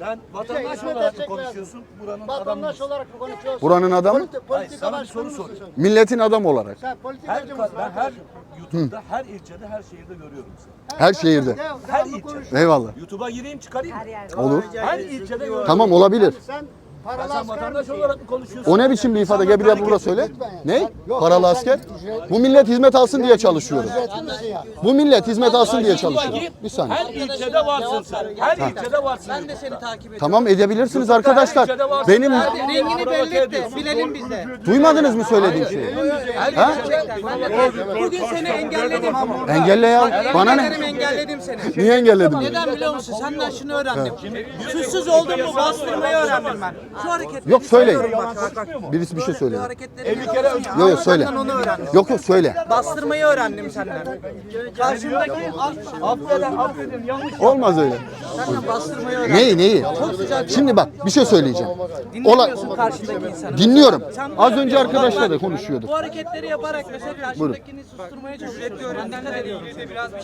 Sen vatandaş hizmet olarak mı edecek konuşuyorsun? Buranın adamı Vatandaş mısın? olarak mı konuşuyorsun? Buranın adamı? Politi- Hayır, politika sana bir başkanı soru mısın sorayım. sen? Milletin adamı olarak. Sen Her, politikacı mısın? ben her? YouTube'da, her ilçede, her şehirde görüyorum seni. Her şehirde. Her devamlı ilçe. konuş. Eyvallah. YouTube'a gireyim çıkarayım mı? Olur. Her ilçede görüyorum. Tamam olabilir. Sen paralı sen asker vatandaş olarak mı konuşuyorsun? O ne biçim bir ifade? Gel bir daha burada söyle. Ne? Paralı asker. Bu millet hizmet alsın diye çalışıyoruz. Bu millet hizmet alsın diye çalışıyor. Bir saniye. Her ilçede varsın sen. Her ilçede varsın. Ben de seni takip ediyorum. Tamam edebilirsiniz arkadaşlar. Benim Rengini belli et de bilelim biz de. duymadınız mı söylediğim şeyi? Ha? Bugün seni engelledim. Engelle ya. Bana ne? Engelledim seni. Niye engelledin? Neden biliyor musun? Senden şunu öğrendim. Suçsuz olduğumu bastırmayı öğrendim ben. Şu hareketleri Yok söyleyin. söylüyorum bak, bak, bak. Birisi bir şey Bu söyledi. hareketleri Yok yok söyle. Senden onu öğrendim. Yok yok söyle. Bastırmayı öğrendim senden. Karşımdaki Affedin, affedin. Yanlış. Olmaz öyle. senden bastırmayı öğrendim. Neyi neyi? Şimdi bak bir şey söyleyeceğim. Dinlemiyorsun karşındaki insanı. dinliyorum. Sen Az önce arkadaşla da konuşuyorduk. Bu hareketleri yaparak mesela karşındakini susturmaya çalışıyorsun. Dikkat ediyorum.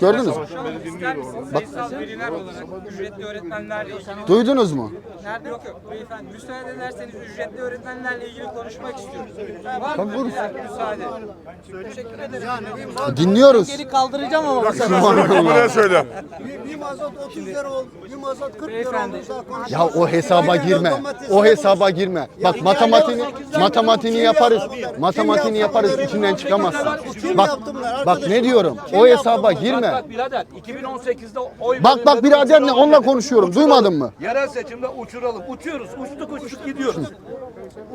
Gördünüz mü? Bak. Olarak ücretli öğretmenler. Duydunuz mu? Nerede yok yok beyefendi müsaade ederseniz ücretli öğretmenlerle ilgili konuşmak istiyoruz. Var mı? Müsaade. Teşekkür ederim. Dinliyoruz. Geri kaldıracağım ama bu sefer. Söyle. Bir, bir mazot 30 lira oldu. Bir mazot 40 lira oldu. Ya o hesaba girme. O hesaba girme. Bak matematiğini matematiğini yaparız. Matematiğini yaparız. içinden çıkamazsın. Bak bak ne diyorum? O hesaba girme. bak birader 2018'de oy Bak bak biraderle uçuralım onunla konuşuyorum. Duymadın mı? Yerel seçimde uçuralım. Uçuyoruz. Uçtuk uçtuk gidiyoruz.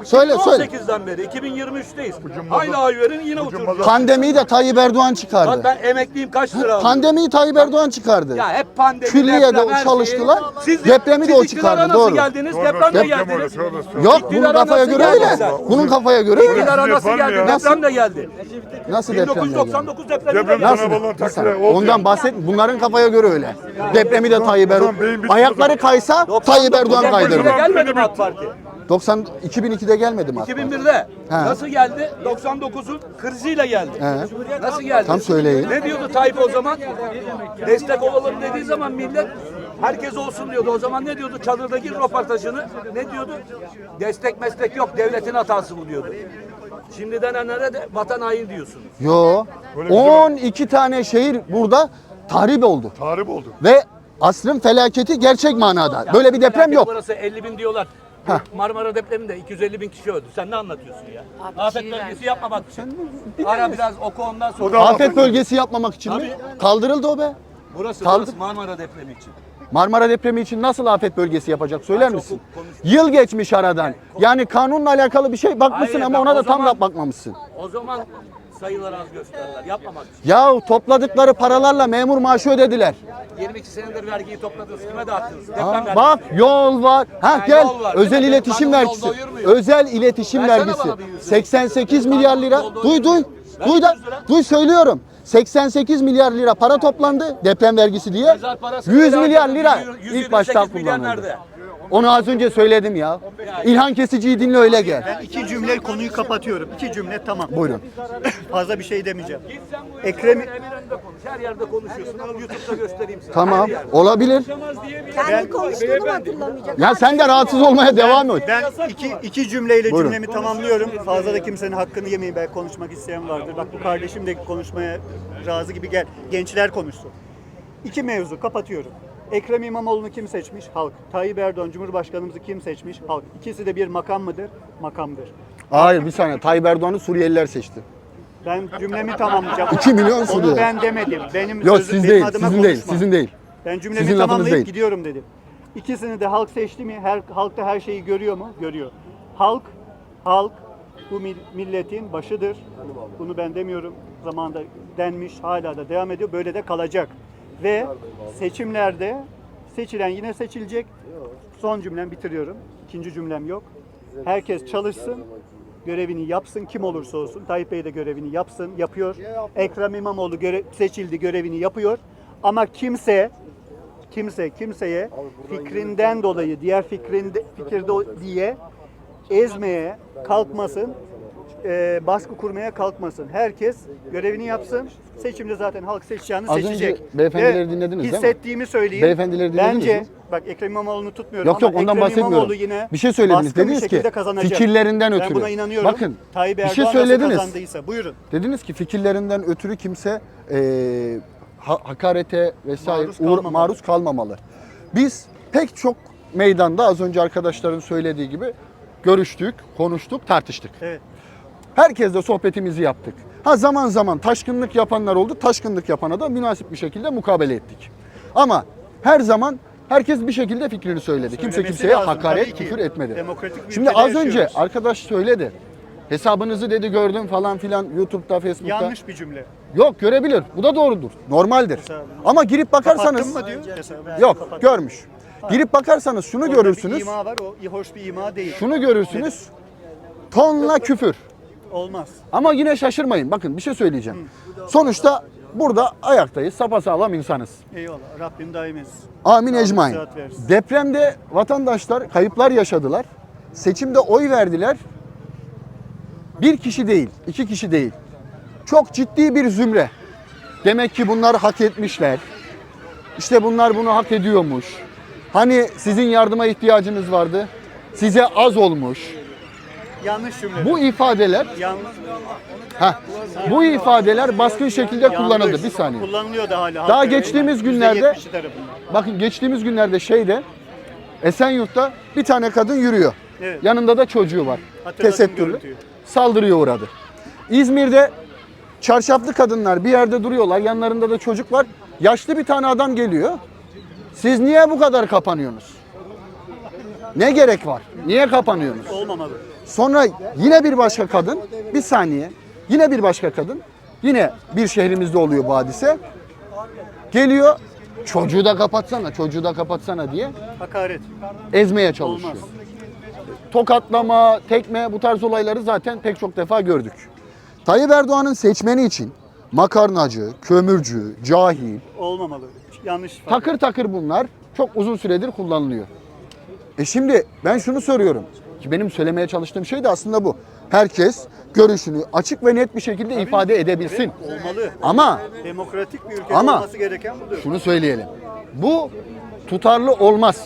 Söyle söyle. 18'den beri 2023'teyiz. Aynı ay verin yine uçuyoruz. Pandemiyi de Tayyip Erdoğan Bak çıkardı. ben emekliyim kaç lira aldım? Pandemiyi Tayyip Erdoğan çıkardı. Ya hep pandemi, Külliyede deprem, her çalıştılar. Siz Depremi de siz o çıkardı, nasıl doğru. geldiniz? Tövbe Depremle geldiniz. Yok bunun kafaya göre öyle. geldiniz? Bunun kafaya göre öyle. İktidara Siz nasıl geldi? ya? Deprem de geldi. Nasıl depremle geldi? 1999 depremi de Deprem geldi. Nasıl? Ondan bahset. Bunların kafaya göre öyle. Depremi de Tayyip Erdoğan. Ayakları kaysa Tayyip Erdoğan kaydırdı. gelmedi mi AK Parti? 90 2002'de gelmedi mi? AK Parti? 2001'de. He. Nasıl geldi? 99'un kriziyle geldi. He. Nasıl geldi? Tam söyleyin. Ne diyordu Tayyip o zaman? Destek olalım dediği zaman millet herkes olsun diyordu. O zaman ne diyordu? Çadırdaki röportajını ne diyordu? Destek meslek yok. Devletin hatası bu diyordu. Şimdi denenlere de vatan hain diyorsunuz. Yo. Öyle bir şey var. 12 tane şehir burada tahrip oldu. Tahrip oldu. Ve asrın felaketi gerçek manada. Böyle bir deprem Felaket yok. Burası 50 bin diyorlar. Marmara depreminde 250 bin kişi öldü. Sen ne anlatıyorsun ya? Afet bölgesi yapma bak. Ara biraz oku ondan sonra. O da- Afet bölgesi yapmamak için mi? Tabii. Kaldırıldı o be. Burası, Kaldı. burası Marmara depremi için. Marmara depremi için nasıl afet bölgesi yapacak söyler misin? Yıl geçmiş aradan. Yani kanunla alakalı bir şey bakmışsın Hayır, ama ona da tam da bakmamışsın. O zaman sayıları az gösterdiler. Yapmamak için. Ya topladıkları paralarla memur maaşı ödediler. 22 senedir vergiyi topladınız. Kime dağıttınız? Deprem Ha, vergisi. bak yol var. Ha Ha, gel. yol var. Özel mi? iletişim yol vergisi. doyurmuyor. Özel iletişim Versene vergisi. bana bir yüzü. 88 milyar lira. Yol Duy doyurmuyor. duy. Ver Duy da. yüz lira. Duy söylüyorum. 88 milyar lira para toplandı deprem vergisi diye. Parası 100 helal milyar lira 128 ilk başta milyar kullanıldı. nerede? Onu az önce söyledim ya. İlhan Kesici'yi dinle öyle gel. Ben iki cümle konuyu kapatıyorum. İki cümle tamam. Buyurun. Fazla bir şey demeyeceğim. Ekrem konuş. Her yerde konuşuyorsun. Al YouTube'da göstereyim sana. Tamam. Olabilir. Kendi konuştuğunu hatırlamayacak? Ya sen de rahatsız olmaya devam et. ben iki, iki cümleyle Buyurun. cümlemi tamamlıyorum. Fazla da kimsenin hakkını yemeyin. Belki konuşmak isteyen vardır. Bak bu kardeşim de konuşmaya razı gibi gel. Gençler konuşsun. İki mevzu kapatıyorum. Ekrem İmamoğlu'nu kim seçmiş? Halk. Tayyip Erdoğan Cumhurbaşkanımızı kim seçmiş? Halk. İkisi de bir makam mıdır? Makamdır. Hayır bir saniye. Tayyip Erdoğan'ı Suriyeliler seçti. Ben cümlemi tamamlayacağım. 2 milyon Suriyeli. Onu ben demedim. Benim Yok sözüm siz benim değil. adıma Sizin değil. konuşma. Sizin değil. Ben cümlemi Sizin lafınız tamamlayıp değil. gidiyorum dedim. İkisini de halk seçti mi? Her halkta her şeyi görüyor mu? Görüyor. Halk halk bu mil- milletin başıdır. Bunu ben demiyorum. Zamanında denmiş, hala da devam ediyor. Böyle de kalacak. Ve seçimlerde seçilen yine seçilecek. Son cümlem bitiriyorum. İkinci cümlem yok. Herkes çalışsın, görevini yapsın kim olursa olsun. Tayyip Bey de görevini yapsın, yapıyor. Ekrem İmamoğlu göre- seçildi, görevini yapıyor. Ama kimse kimse kimseye fikrinden dolayı diğer fikrinde fikirde diye ezmeye kalkmasın, e, baskı kurmaya kalkmasın. Herkes görevini yapsın. Seçimde zaten halk seçeceğini Az önce seçecek. beyefendileri Ve dinlediniz değil mi? Hissettiğimi söyleyeyim. Beyefendileri dinlediniz Bence mi? Bak Ekrem İmamoğlu'nu tutmuyorum Yok ama yok ondan Ekrem bahsetmiyorum. İmamoğlu yine bir şey söylediniz. baskın bir Dediniz ki şekilde kazanacak. fikirlerinden Ben ötürü. buna inanıyorum. Bakın Tayyip bir Erdoğan şey nasıl söylediniz. kazandıysa buyurun. Dediniz ki fikirlerinden ötürü kimse eee, ha- hakarete vesaire Maruz uğra- kalmamalı. maruz kalmamalı. Biz pek çok meydanda az önce arkadaşların söylediği gibi görüştük, konuştuk, tartıştık. Evet. Herkesle sohbetimizi yaptık. Ha zaman zaman taşkınlık yapanlar oldu. Taşkınlık yapana da münasip bir şekilde mukabele ettik. Ama her zaman herkes bir şekilde fikrini söyledi. Kimse Söylemesi kimseye lazım, hakaret, tabii ki. küfür etmedi. Demokratik bir Şimdi ülkede az önce yaşıyoruz. arkadaş söyledi. Hesabınızı dedi gördüm falan filan YouTube'da, Facebook'ta. Yanlış bir cümle. Yok görebilir. Bu da doğrudur. Normaldir. Hesabını. Ama girip bakarsanız Kapattın mı diyor? Hesabı. yok görmüş. Girip bakarsanız şunu Orada görürsünüz. Bir ima var o hoş bir ima değil. Şunu görürsünüz. Tonla küfür. Olmaz. Ama yine şaşırmayın. Bakın bir şey söyleyeceğim. Sonuçta burada ayaktayız. Sapasağlam insanız. Eyvallah. Rabbim daim etsin. Amin Sağlık, ecmain. Depremde vatandaşlar kayıplar yaşadılar. Seçimde oy verdiler. Bir kişi değil, iki kişi değil. Çok ciddi bir zümre. Demek ki bunlar hak etmişler. İşte bunlar bunu hak ediyormuş. Hani sizin yardıma ihtiyacınız vardı. Size az olmuş. Yanlış cümle. Bu ifadeler, Yanlış. heh, bu ifadeler baskın şekilde kullanıldı. Bir saniye. Kullanılıyor da hala. Daha geçtiğimiz günlerde- %70'i tarafından. Bakın geçtiğimiz günlerde şeyde Esenyurt'ta bir tane kadın yürüyor. Evet. Yanında da çocuğu var. Hatırladım Tesettürlü. görüntüyü. Saldırıya uğradı. İzmir'de çarşaflı kadınlar bir yerde duruyorlar. Yanlarında da çocuk var. Yaşlı bir tane adam geliyor. Siz niye bu kadar kapanıyorsunuz? Ne gerek var? Niye kapanıyorsunuz? Olmamalı. Sonra yine bir başka kadın, bir saniye, yine bir başka kadın, yine bir şehrimizde oluyor bu hadise. Geliyor, çocuğu da kapatsana, çocuğu da kapatsana diye Hakaret. ezmeye çalışıyor. Olmaz. Tokatlama, tekme bu tarz olayları zaten pek çok defa gördük. Tayyip Erdoğan'ın seçmeni için makarnacı, kömürcü, cahil, Olmamalı. Yanlış ifade. takır takır bunlar çok uzun süredir kullanılıyor. E şimdi ben şunu soruyorum ki benim söylemeye çalıştığım şey de aslında bu. Herkes görüşünü açık ve net bir şekilde ifade edebilsin. Olmalı. Ama Demokratik bir ülkede Ama- olması gereken budur. şunu söyleyelim. Bu tutarlı olmaz.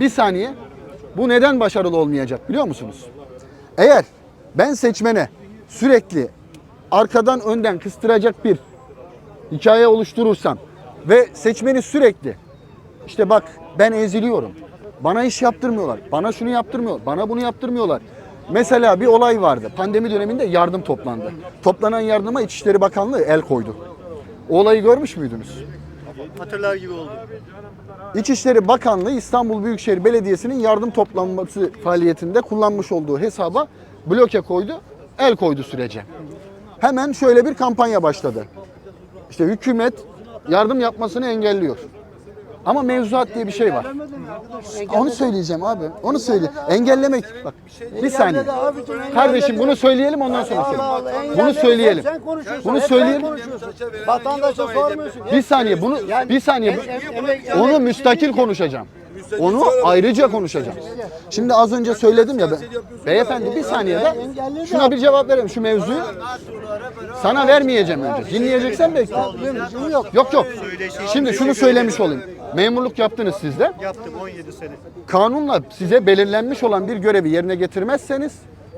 Bir saniye. Bu neden başarılı olmayacak biliyor musunuz? Eğer ben seçmene sürekli arkadan önden kıstıracak bir hikaye oluşturursam ve seçmeni sürekli işte bak ben eziliyorum. Bana iş yaptırmıyorlar. Bana şunu yaptırmıyor. Bana bunu yaptırmıyorlar. Mesela bir olay vardı. Pandemi döneminde yardım toplandı. Toplanan yardıma İçişleri Bakanlığı el koydu. O olayı görmüş müydünüz? Hatırlar gibi oldu. İçişleri Bakanlığı İstanbul Büyükşehir Belediyesi'nin yardım toplanması faaliyetinde kullanmış olduğu hesaba bloke koydu, el koydu sürece. Hemen şöyle bir kampanya başladı. İşte hükümet yardım yapmasını engelliyor. Ama mevzuat diye bir şey var. Onu söyleyeceğim abi. Onu söyle. Engellemek. Bak bir saniye. Kardeşim bunu söyleyelim ondan sonra söyle. Bunu söyleyelim. Sen konuşuyorsun. Bunu söyleyelim. konuşuyorsun. Vatandaşa sormuyorsun. Bir saniye bunu bir saniye onu müstakil konuşacağım. Onu ayrıca konuşacağım. Şimdi az önce söyledim ya ben. Beyefendi bir saniye de şuna bir cevap verelim şu mevzuyu. Sana vermeyeceğim önce. Dinleyeceksen bekle. Yok yok. Şimdi şunu söylemiş olayım. Memurluk yaptınız siz de. Yaptım 17 sene. Kanunla size belirlenmiş olan bir görevi yerine getirmezseniz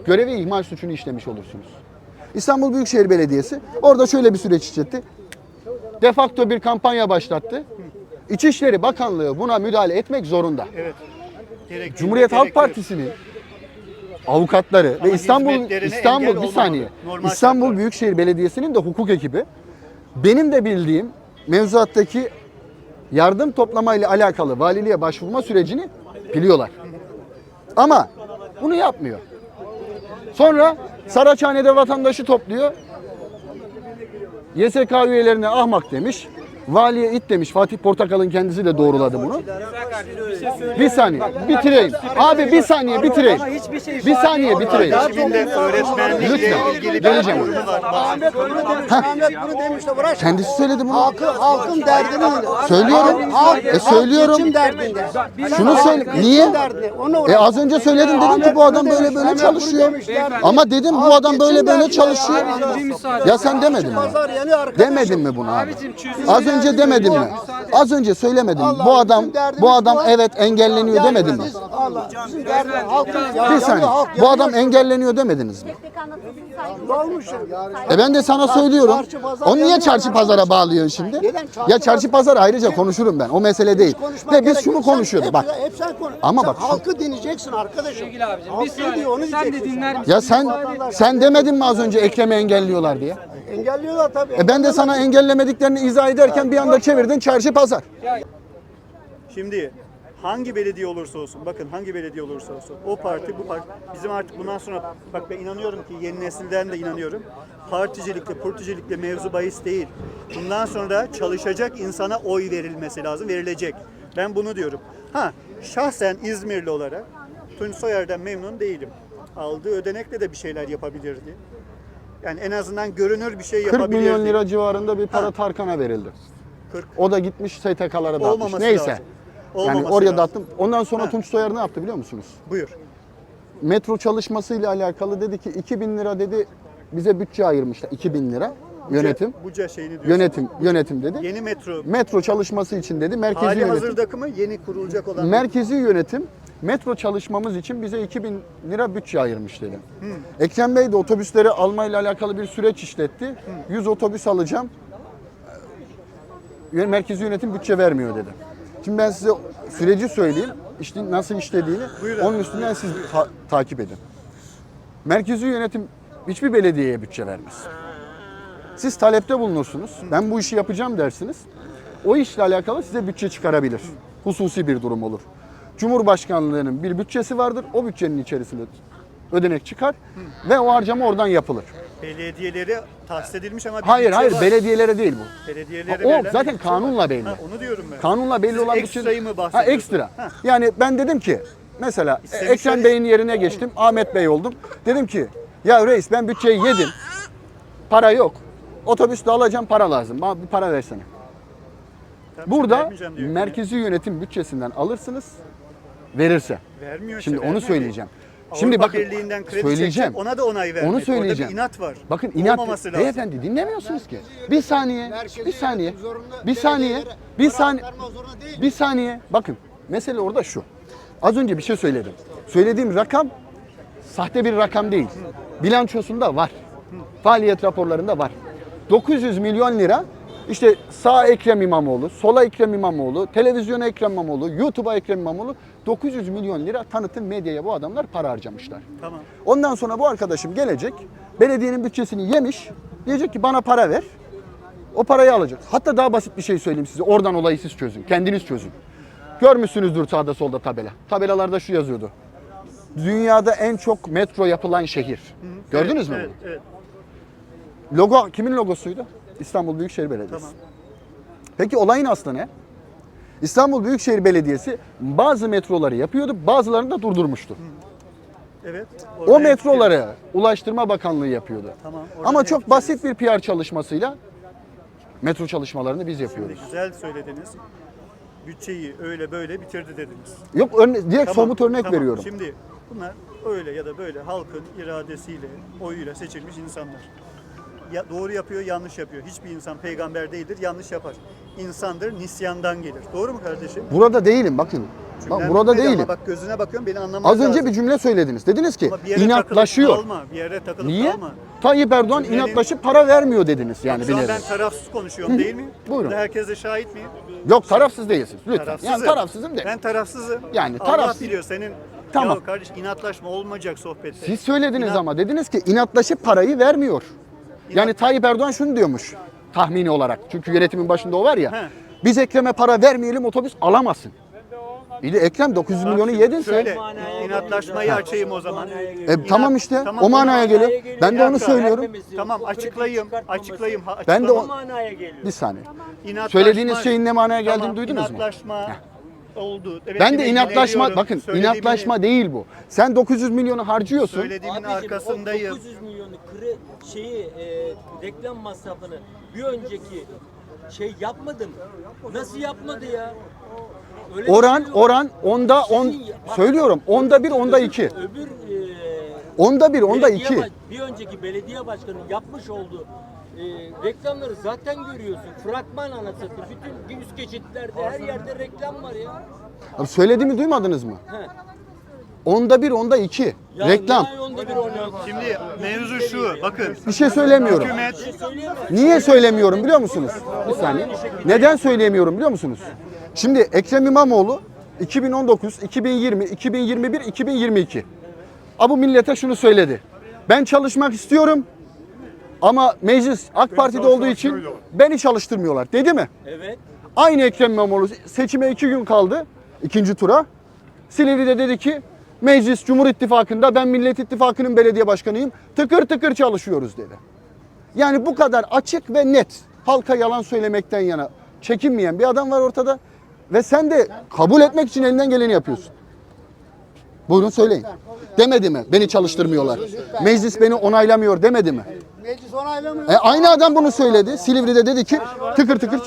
görevi ihmal suçunu işlemiş olursunuz. İstanbul Büyükşehir Belediyesi orada şöyle bir süreç işletti. De facto bir kampanya başlattı. İçişleri Bakanlığı buna müdahale etmek zorunda. Evet. Gerekli, Cumhuriyet Halk. Partisi'nin avukatları Ama ve İstanbul İstanbul bir saniye. Normal İstanbul şartlar. Büyükşehir Belediyesi'nin de hukuk ekibi benim de bildiğim mevzuattaki yardım toplamayla alakalı valiliğe başvurma sürecini biliyorlar. Ama bunu yapmıyor. Sonra Saraçhane'de vatandaşı topluyor. YSK üyelerine ahmak demiş. Valiye it demiş. Fatih Portakal'ın kendisi de doğruladı bunu. Bir saniye bitireyim. Abi bir saniye bitireyim. Bir saniye bitireyim. Lütfen. Geleceğim. var. Ahmet bunu demiş. Ahmet bunu demiş de bırak. Kendisi söyledi bunu. Halkı, halkın derdini. Söylüyorum. Halk, E söylüyorum. Geçim derdinde. Şunu söyle. Niye? E az önce söyledim dedim ki bu adam böyle böyle çalışıyor. Ama dedim bu adam böyle böyle çalışıyor. Ya sen demedin mi? Demedin mi bunu abi? Az önce önce demedim mi? Az önce söylemedim. Allah, Bu adam bu adam evet engelleniyor demedim mi? Bir saniye. Bu adam engelleniyor demediniz mi? E ben de sana söylüyorum. Onu niye çarşı pazara bağlıyorsun şimdi? Ya çarşı pazar ayrıca konuşurum ben. O mesele değil. Ve biz şunu konuşuyorduk. Bak. Ama bak halkı dinleyeceksin arkadaşım. Sevgili abicim Halk bir ne diyor saniye. onu Sen de dinler misin? Ya sen sen demedin mi az önce Ekrem'i engelliyorlar diye? Engelliyorlar tabii. E ben de sana engellemediklerini izah ederken bir anda çevirdin çarşı pazar. Şimdi hangi belediye olursa olsun, bakın hangi belediye olursa olsun, o parti bu parti, bizim artık bundan sonra, bak ben inanıyorum ki yeni nesilden de inanıyorum, particilikle, purticilikle mevzu bahis değil. Bundan sonra çalışacak insana oy verilmesi lazım, verilecek. Ben bunu diyorum. Ha, şahsen İzmirli olarak Tunç Soyer'den memnun değilim. Aldığı ödenekle de bir şeyler yapabilirdi. Yani en azından görünür bir şey 40 yapabilirdi. milyon lira civarında bir para Ha. Tarkan'a verildi. 40. O da gitmiş STK'lara dağıtmış. Olmaması Neyse. lazım. Yani Olmaması oraya lazım. dağıttım. Ondan sonra Ha. Tunç Soyer ne yaptı biliyor musunuz? Buyur. Metro çalışmasıyla alakalı dedi ki 2000 lira dedi bize bütçe ayırmışlar. 2000 lira yönetim. Buca şeyini diyorsun. Yönetim yönetim dedi. Yeni metro Metro çalışması için dedi merkezi Hali yönetim. hazırdaki mı yeni kurulacak olan? Merkezi yönetim metro çalışmamız için bize 2000 lira bütçe ayırmış dedi. Ekrem Bey de otobüsleri almayla alakalı bir süreç işletti. 100 otobüs alacağım. Yön- Merkezi yönetim bütçe vermiyor dedi. Şimdi ben size süreci söyleyeyim. İşte nasıl işlediğini. Buyurun. Onun üstünden siz ta- takip edin. Merkezi yönetim hiçbir belediyeye bütçe vermez. Siz talepte bulunursunuz. Ben bu işi yapacağım dersiniz. O işle alakalı size bütçe çıkarabilir. Hususi bir durum olur. Cumhurbaşkanlığının bir bütçesi vardır. O bütçenin içerisinde ödenek çıkar ve o harcama oradan yapılır. Belediyeleri tahsis edilmiş ama Hayır hayır var. belediyelere değil bu. Belediyelere O verilen bir zaten bütçe var. kanunla belli. Ha, onu diyorum ben. Kanunla belli Siz olan ekstrayı mı Ha ekstra. Ha. Yani ben dedim ki mesela İstemişler- Ekrem Bey'in yerine geçtim. Ahmet Bey oldum. Dedim ki ya reis ben bütçeyi yedim. Para yok. Otobüste alacağım para lazım. Bana bir para versene. Tabii Burada merkezi yönetim bütçesinden alırsınız verirse. Vermiyor Şimdi onu vermiyor. söyleyeceğim. Avrupa Şimdi bakın Birliği'nden kredi söyleyeceğim. çekecek, ona da onay vermedi. Onu söyleyeceğim. Orada bir inat var. Bakın inat Olmaması lazım. beyefendi dinlemiyorsunuz ki. Bir saniye. Bir saniye. Bir saniye. Bir saniye. Bir saniye. Bakın mesele orada şu. Az önce bir şey söyledim. Söylediğim rakam sahte bir rakam değil. Bilançosunda var. Faaliyet raporlarında var. 900 milyon lira işte sağ Ekrem İmamoğlu, sola Ekrem İmamoğlu, televizyona Ekrem İmamoğlu, YouTube'a Ekrem İmamoğlu 900 milyon lira tanıtım medyaya bu adamlar para harcamışlar. Tamam. Ondan sonra bu arkadaşım gelecek, belediyenin bütçesini yemiş, diyecek ki bana para ver. O parayı alacak. Hatta daha basit bir şey söyleyeyim size. Oradan olayı siz çözün. Kendiniz çözün. Görmüşsünüzdür sağda solda tabela. Tabelalarda şu yazıyordu. Dünyada en çok metro yapılan şehir. Gördünüz mü Evet, bunu? evet. Logo kimin logosuydu? İstanbul Büyükşehir Belediyesi. Tamam. Peki olayın aslı ne? İstanbul Büyükşehir Belediyesi bazı metroları yapıyordu, bazılarını da durdurmuştu. Evet. O metroları Ulaştırma Bakanlığı yapıyordu. Tamam, Ama çok yapacağız? basit bir PR çalışmasıyla metro çalışmalarını biz yapıyoruz. Güzel söylediniz. Bütçeyi öyle böyle bitirdi dediniz. Yok örne direkt Tamam, somut örnek tamam. veriyorum. Şimdi bunlar öyle ya da böyle halkın iradesiyle, oyuyla seçilmiş insanlar. Ya doğru yapıyor, yanlış yapıyor. Hiçbir insan peygamber değildir, yanlış yapar. İnsandır, nisyandan gelir. Doğru mu kardeşim? Burada değilim bakın. Bak burada bitmedi değilim. Ama bak gözüne bakıyorum, beni anlaman Az önce lazım. bir cümle söylediniz. Dediniz ki Ama bir yere inatlaşıyor. takılıp kalma, bir yere takılıp Niye? kalma. Tayyip Erdoğan Cümlenin- inatlaşıp para vermiyor dediniz yani Şu an ben tarafsız konuşuyorum değil mi? Buyurun. Burada herkes de şahit miyim? Yok tarafsız değilsiniz lütfen. Tarafsızım. Yani tarafsızım değil. Ben tarafsızım. Yani Allah tarafsız- biliyor senin. Tamam. Ya kardeş inatlaşma olmayacak sohbette. Siz söylediniz İnat- ama dediniz ki inatlaşıp parayı vermiyor. Yani Tayyip Erdoğan şunu diyormuş tahmini olarak. Çünkü yönetimin başında o var ya. He. Biz Ekrem'e para vermeyelim otobüs alamasın. İyi de Ekrem 900 milyonu yedin sen. Şöyle inatlaşmayı açayım o zaman. E, tamam işte Tamam, o manaya geliyor. Ben de onu söylüyorum. Tamam açıklayayım. Açıklayayım. ha- Ben de o- açıklamam. Bir saniye. İnatlaşma- Söylediğiniz şeyin ne manaya geldiğini Tamam, duydunuz mu? inatlaşma oldu. Evet, Ben de inatlaşma bakın Söylediğimi- inatlaşma değil bu. Sen 900 milyonu harcıyorsun. Söylediğimin Abicim, arkasındayım. O 900 milyonu kre, şeyi e, reklam masrafını bir önceki şey yapmadım. Nasıl yapmadı ya? Öyle Oran şey oran onda on Sizin bak- söylüyorum onda bir onda Öbür- iki. Öbür e, Onda bir onda belediye iki. bir önceki belediye başkanının yapmış olduğu e, reklamları zaten görüyorsun. Fragman anasını bütün üst geçitlerde her yerde reklam var ya. Abi söylediğimi duymadınız mı? He. Onda bir, onda iki. Ya Reklam. onda bir oynuyor? Şimdi mevzu şu bakın. Bir şey söylemiyorum. Hükümet Niye söylemiyorum biliyor musunuz? Bir saniye. Neden söyleyemiyorum biliyor musunuz? Şimdi Ekrem İmamoğlu 2019, 2020, 2021, 2022. Abu millete şunu söyledi. Ben çalışmak istiyorum ama meclis AK Parti'de olduğu için beni çalıştırmıyorlar. Dedi mi? Evet. Aynı Ekrem İmamoğlu seçime iki gün kaldı. ikinci tura. Silivri'de dedi ki meclis Cumhur İttifakı'nda ben Millet İttifakı'nın belediye başkanıyım. Tıkır tıkır çalışıyoruz dedi. Yani bu kadar açık ve net halka yalan söylemekten yana çekinmeyen bir adam var ortada. Ve sen de kabul etmek için elinden geleni yapıyorsun. Buyurun söyleyin. Demedi mi? Beni çalıştırmıyorlar. Meclis beni onaylamıyor demedi mi? E, aynı adam bunu söyledi. Silivri'de dedi ki tıkır tıkır.